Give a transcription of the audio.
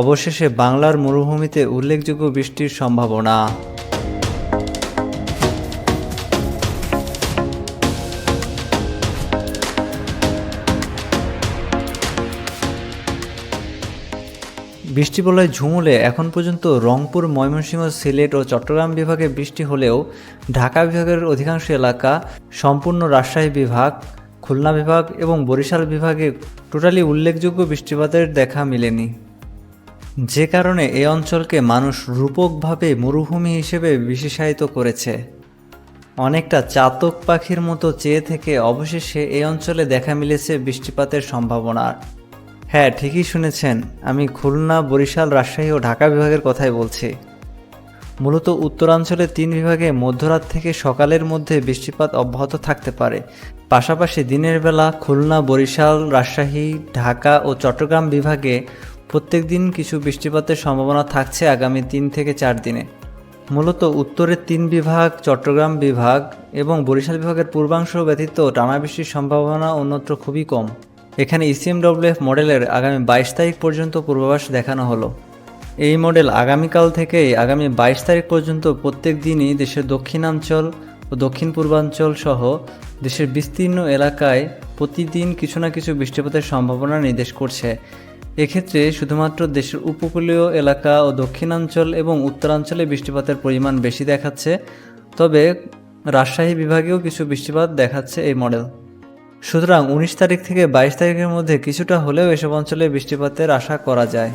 অবশেষে বাংলার মরুভূমিতে উল্লেখযোগ্য বৃষ্টির সম্ভাবনা। বৃষ্টিবলয় ঝুমুলে এখন পর্যন্ত রংপুর, ময়মনসিংহ, সিলেট ও চট্টগ্রাম বিভাগে বৃষ্টি হলেও ঢাকা বিভাগের অধিকাংশ এলাকা সম্পূর্ণ রাজশাহী বিভাগ, খুলনা বিভাগ এবং বরিশাল বিভাগে টোটালি উল্লেখযোগ্য বৃষ্টিপাতের দেখা মেলেনি। যে কারণে এই অঞ্চলকে মানুষ রূপকভাবে মরুভূমি হিসেবে বিশেষায়িত করেছে। অনেকটা চাতক পাখির মতো চেয়ে থেকে অবশেষে এই অঞ্চলে দেখা মিলেছে বৃষ্টিপাতের সম্ভাবনার হ্যাঁ ঠিকই শুনেছেন। আমি খুলনা, বরিশাল, রাজশাহী ও ঢাকা বিভাগের কথাই বলছি। মূলত উত্তরাঞ্চলের তিন বিভাগে মধ্যরাত থেকে সকালের মধ্যে বৃষ্টিপাত অব্যাহত থাকতে পারে। পাশাপাশি দিনের বেলা খুলনা, বরিশাল, রাজশাহী, ঢাকা ও চট্টগ্রাম বিভাগে প্রত্যেক দিন কিছু বৃষ্টিপাতের সম্ভাবনা থাকছে আগামী তিন থেকে চার দিনে। মূলত উত্তরের তিন বিভাগ, চট্টগ্রাম বিভাগ এবং বরিশাল বিভাগের পূর্বাংশ ব্যতীত টানা বৃষ্টির সম্ভাবনা অন্যত্র খুবই কম। এখানে E ইসিএমডব্লিউএফ মডেলের আগামী বাইশ তারিখ পর্যন্ত পূর্বাভাস দেখানো হলো। এই মডেল আগামীকাল থেকেই আগামী বাইশ তারিখ পর্যন্ত প্রত্যেক দিনই দেশের দক্ষিণাঞ্চল ও দক্ষিণ পূর্বাঞ্চল সহ দেশের বিস্তীর্ণ এলাকায় প্রতিদিন কিছু না কিছু বৃষ্টিপাতের সম্ভাবনা নির্দেশ করছে। এক্ষেত্রে শুধুমাত্র দেশের উপকূলীয় এলাকা ও দক্ষিণাঞ্চল এবং উত্তরাঞ্চলে বৃষ্টিপাতের পরিমাণ বেশি দেখাচ্ছে, তবে রাজশাহী বিভাগেও কিছু বৃষ্টিপাত দেখাচ্ছে এই মডেল। সুতরাং উনিশ তারিখ থেকে বাইশ তারিখের মধ্যে কিছুটা হলেও এসব অঞ্চলে বৃষ্টিপাতের আশা করা যায়।